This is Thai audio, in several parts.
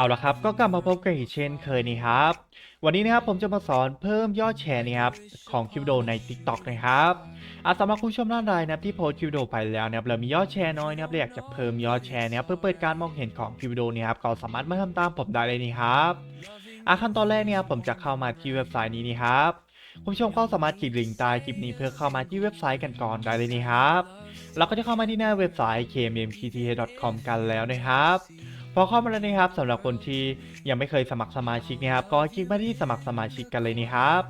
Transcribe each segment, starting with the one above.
เอาละครับก็กลับมาพบกันอีกเช่นเคยนี่ครับ วันนี้นะครับผมจะมาสอนเพิ่มยอดแชร์นะครับของคลิปวิดีโอใน TikTok นะครับอาสำหรับคุณผู้ชมท่านใดนะครับที่โพสคลิปวิดีโอไปแล้วนะครับเรามียอดแชร์น้อยนะครับอยากจะเพิ่มยอดแชร์นะครับเพื่อเปิดการมองเห็นของคลิปวิดีโอนี้ครับก็สามารถมาทำตามผมได้เลยนี่ครับอาขั้นตอนแรกเนี่ยผมจะเข้ามาที่เว็บไซต์นี้นี่ครับคุณผู้ชมก็สามารถคลิกลิงก์ใต้คลิปนี้เพื่อเข้ามาที่เว็บไซต์กันก่อนได้เลยนี่ครับเราก็จะเข้ามาที่หน้าเว็บไซต์ kmmkta.com กันแล้วนะครับ พอเข้ามาแล้วนะครับสำหรับคนที่ยังไม่เคยสมัครสมาชิกนะครับก็คลิกมาที่สมัครสมาชิกกันเลยนะครับ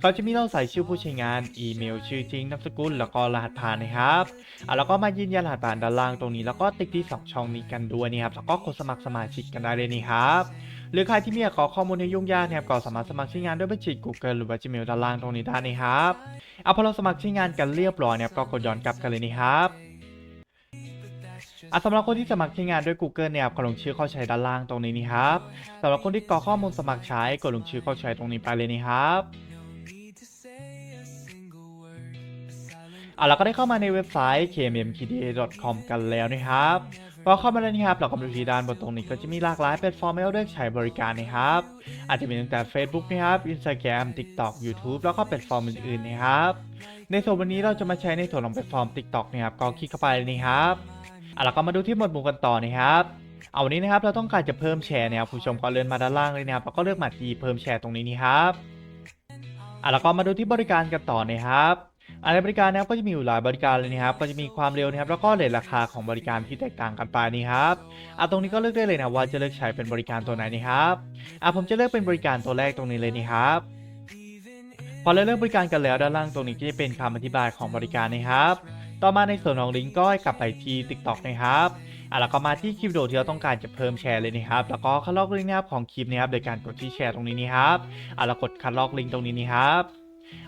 เขาจะมีเราใส่ชื่อผู้ใช้งาน อีเมล ชื่อจริง นามสกุล แล้วก็รหัสผ่านนะครับอะแล้วก็มายืนยันรหัสผ่านด้านล่างตรงนี้ แล้วก็ติ๊กที่ 2 ช่องนี้กันด้วยนะครับ แล้วก็กดสมัครสมาชิกกันได้เลยนี่ครับ หรือใครที่ไม่อยากขอข้อมูลในยุ่งยากนะครับก็สามารถสมัครใช้งานด้วยบัญชี Google หรือว่า Gmail ด้านล่างตรงนี้ได้นะครับเอาพอเราสมัครใช้งานกันเรียบร้อยนะครับก็กดย้อนกลับกันเลยนี่ครับ อะสำหรับคนที่สมัครใช้งานด้วย Google เนี่ยก็ลงชื่อเข้าใช้ด้านล่างตรงนี้นี่ครับสำหรับคนที่กรอกข้อมูลสมัครใช้กดลงชื่อเข้าใช้ตรงนี้ไปเลยนี่ครับอะเราก็ได้เข้ามาในเว็บไซต์ kmmkda.com กันแล้วนะครับพอเข้ามาแล้วนี่ครับเราก็มาดูที่ด้านบนตรงนี้ก็จะมีหลากหลายแพลตฟอร์มให้เราเลือกใช้บริการนะครับ อาจจะมีตั้งแต่ Facebook นะครับ Instagram TikTok YouTube แล้วก็แพลตฟอร์มอื่นๆนะครับ ในส่วนวันนี้เราจะมาใช้ในส่วนของแพลตฟอร์ม TikTok นะครับก็คลิกเข้าไปเลยนี่ครับ อะเราก็มาดูที่หมวดหมู่กันต่อนะครับเอาวันนี้นะครับเราต้องการจะเพิ่มแชร์นะครับผู้ชมก็เลื่อนมาด้านล่างเลยนะครับแล้วก็เลือกหมาที่เพิ่มแชร์ตรงนี้นี่ครับอะแล้วก็มาดูที่บริการกันต่อนะครับอันในบริการนะครับก็จะมีอยู่หลายบริการเลยนะครับ ก็จะมีความเร็วนะครับ แล้วก็เรทราคาของบริการที่แตกต่างกันไปนี่ครับอะตรงนี้ก็เลือกได้เลยนะว่าจะเลือกใช้เป็นบริการตัวไหนนี่ครับอะผมจะเลือกเป็นบริการตัวแรกตรงนี้เลยนี่ครับพอเราเลือกบริการกันแล้วด้านล่างตรงนี้ก็จะเป็นคำอธิบายของบริการนะครับ ต่อมาในส่วนของลิงก์ก็กลับไปที่ TikTok นะครับอะแล้วก็มาที่คลิปวิดีโอที่เราต้องการจะเพิ่มแชร์เลยนะครับแล้วก็คัดลอกลิงก์นะครับของคลิปนะครับโดยการกดที่แชร์ตรงนี้นี่ครับอะแล้วกดคัดลอกลิงก์ตรงนี้นี่ครับ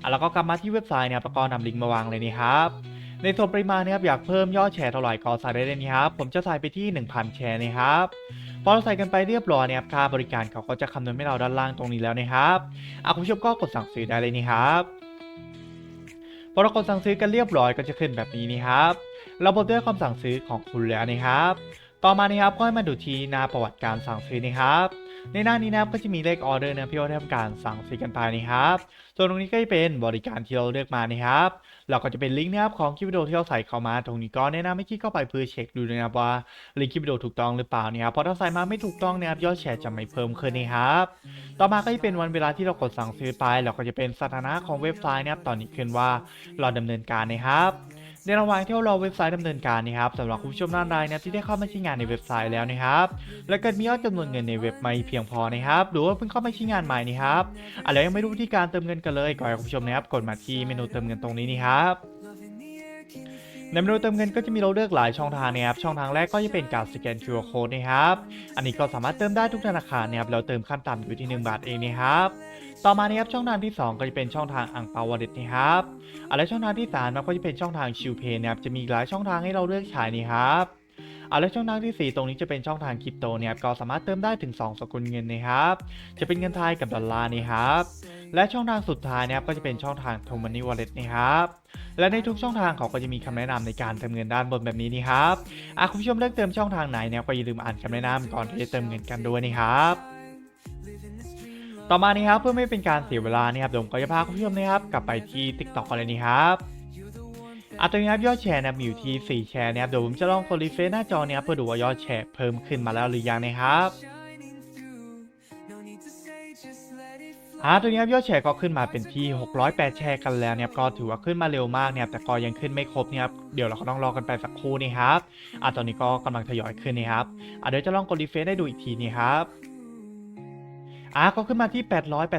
อะแล้วก็กลับมาที่เว็บไซต์นะครับแล้วก็นำลิงก์มาวางเลยนี่ครับในส่วนปริมาณนะครับอยากเพิ่มยอดแชร์เท่าไหร่ก็ใส่ได้เลยนะครับผมจะใส่ไปที่ 1,000 แชร์นะครับพอเราใส่กันไปเรียบร้อยนะครับค่าบริการเขาก็จะคำนวณให้เราด้านล่างตรงนี้แล้วนะครับอะคุณผู้ชมก็กดสั่งซื้อได้เลยนี่ครับ พอเรากดสั่งซื้อกันเรียบร้อยก็จะขึ้นแบบนี้นี่ครับ เราบดด้วยคำสั่งซื้อของคุณแล้วนะครับ ต่อมานะครับก็ให้มาดูที่หน้าประวัติการสั่งซื้อนะครับ ในหน้านี้นะครับก็จะมีเลขออเดอร์นะพี่ว่าทำการสั่งซื้อกันไปนะครับ ส่วนตรงนี้ก็จะเป็นบริการที่เราเลือกมานะครับเราก็จะเป็นลิงก์นะครับของคลิปวิดีโอที่เราใส่เข้ามา ตรงนี้ก็แนะนำให้คลิกเข้าไปเพื่อเช็คดูนะครับว่าลิงก์คลิปวิดีโอถูกต้องหรือเปล่านะครับเพราะถ้าใส่มาไม่ถูกต้องนะครับยอดแชร์จะไม่เพิ่มขึ้นนะครับต่อมาก็จะเป็นวันเวลาที่เรากดสั่งซื้อไปเราก็จะเป็นสถานะของเว็บไซต์นะครับตอนนี้ขึ้นว่าเราดำเนินการนะครับ ในระหว่างที่เราเว็บไซต์ดำเนินการนะครับสำหรับคุณผู้ชมท่านใดนะที่ได้เข้ามาใช้งานในเว็บไซต์แล้วนะครับและเกิดมียอดจำนวนเงินในเว็บไม่เพียงพอนะครับหรือว่าเพิ่งเข้ามาใช้งานใหม่นะครับอะไรยังไม่รู้วิธีการเติมเงินกันเลยก่อนคุณผู้ชมนะครับกดมาที่เมนูเติมเงินตรงนี้นี่ครับ ในเมนูเติมเงินก็จะมีเราเลือกหลายช่องทางนะครับ ช่องทางแรกก็จะเป็นการสแกน QR code นะครับ อันนี้ก็สามารถเติมได้ทุกธนาคารนะครับแล้วเติมขั้นต่ำอยู่ที่ 1 บาทเองนะครับ ต่อมานะครับช่องทางที่ 2 ก็จะเป็นช่องทางอังเปาวอลเล็ตนะครับอะและช่องทางที่3นะครับก็จะเป็นช่องทางชิวเพย์นะครับ จะมีหลายช่องทางให้เราเลือกใช้นี่ครับอะและช่องทางที่ 4 ตรงนี้จะเป็นช่องทางคริปโตเนี่ยครับก็สามารถเติมได้ถึง 2 สกุลเงินนะครับ จะเป็นเงินไทยกับดอลลาร์นี่ครับ และช่องทางสุดท้ายนะครับก็จะเป็นช่องทาง t o m o n e y Wallet นะครับและในทุกช่องทางเขาก็จะมีคำแนะนำในการเติมเงินด้านบนแบบนี้นี่ครับอะคุณผู้ชมเลือกเติมช่องทางไหนเนี่ยก็อย่าลืมอ่านคำแนะนำก่อนที่จะเติมเงินกันด้วยนี่ครับต่อมานี่ครับเพื่อไม่เป็นการเสียเวลานี่ครับเดี๋ยวผมก็จะพาคุณผู้ชมนะครับกลับไปที่ TikTok กันเลยนี่ครับอะตอนนี้ครับยอดแชร์นะมีอยู่ที่ 4 แชร์นะครับเดี๋ยวผมจะลองกดรีเฟรชหน้าจอเนี่ยเพื่อดูว่ายอดแชร์เพิ่มขึ้นมาแล้วหรือยังนะครับ อะตัวนี้ยอดแชร์ก็ขึ้นมาเป็นที่ 608 แชร์กันแล้วเนี่ยก็ถือว่าขึ้นมาเร็วมากเนี่ยแต่ก็ยังขึ้นไม่ครบเนี่ยครับเดี๋ยวเราก็ต้องรอกันไปสักครู่นี่ครับอะตอนนี้ก็กำลังทยอยขึ้นนี่ครับอะเดี๋ยวจะลองกดรีเฟรชได้ดูอีกทีนี่ครับอะก็ขึ้นมาที่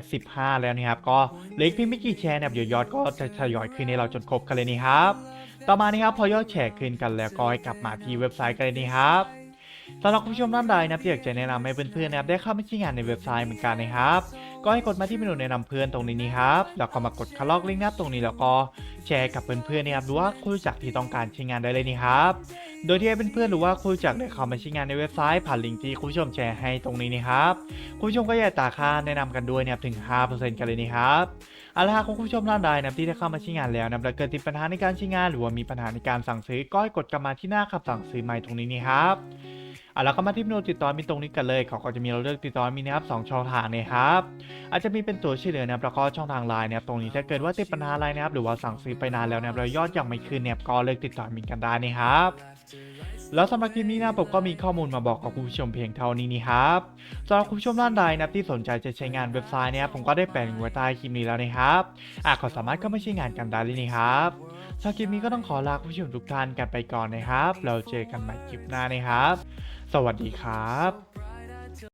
885 แล้วนะครับ ก็เหลืออีกเพียงไม่กี่แชร์เนะครับเดี๋ยวยอดก็จะทยอยขึ้นให้เราจนครบกันเลยนี่ครับ ต่อมานี่ครับพอยอดแชร์ขึ้นกันแล้วก็ให้กลับมาที่เว็บไซต์กันเลยนี่ครับ สำหรับคุณผู้ชมท่านใดนับที่อยากจะแนะนำให้เพื่อนๆนะครับได้เข้ามาใช้งานในเว็บไซต์เหมือนกันนะครับ ก็ให้กดมาที่เมนูแนะนำเพื่อนตรงนี้นี่ครับ แล้วก็มากดคัดลอกลิงก์นับตรงนี้แล้วก็แชร์กับเพื่อนๆนะครับหรือว่าคุณรู้จักที่ต้องการใช้งานได้เลยนี่ครับ โดยที่ให้เพื่อนๆหรือว่าคุณรู้จักได้เข้ามาใช้งานในเว็บไซต์ผ่านลิงก์ที่คุณผู้ชมแชร์ให้ตรงนี้นี่ครับ คุณผู้ชมก็อย่าตาค่าแนะนำกันด้วยนะครับถึง 5%กันเลยนี่ครับเอาละครับคุณผู้ชมท่านใดนับที่ได้เข้ามาใช้งานแล้วนับแล้วเกิดติดปัญหาในการใช้งาน หรือว่ามีปัญหาในการสั่งซื้อก็ให้กดกลับมาที่หน้าคำสั่งซื้อใหม่ตรงนี้นี่ครับ อะแล้วก็มาที่เมนูติดต่อมีตรงนี้กันเลยเขาก็จะมีเราเลือกติดต่อมีนะครับสองช่องทางนะครับอาจจะมีเป็นตัวช่วยเหลือนะครับแล้วก็ช่องทางไลน์นะครับตรงนี้ถ้าเกิดว่าติดปัญหาอะไรนะครับหรือว่าสั่งซื้อไปนานแล้วนะครับแล้วยอดยังไม่ขึ้นเนี่ยก็เลือกติดต่อมินกันได้นะครับแล้วสำหรับคลิปนี้นะผมก็มีข้อมูลมาบอกกับคุณผู้ชมเพียงเท่านี้นี่ครับสำหรับคุณผู้ชมท่านใดนะที่สนใจจะใช้งานเว็บไซต์เนี่ยผมก็ได้แปะลิงก์ไว้ใต้คลิปนี้แล้วนะครับอะก็สามารถเข้ามาใช้งานกันได้เลยนะครับสำหรับคลิปนี้ก็ต้องขอลาคุณผู้ชมทุกท่านกันไปก่อนนะครับ เราเจอกันใหม่คลิปหน้านะครับสวัสดีครับ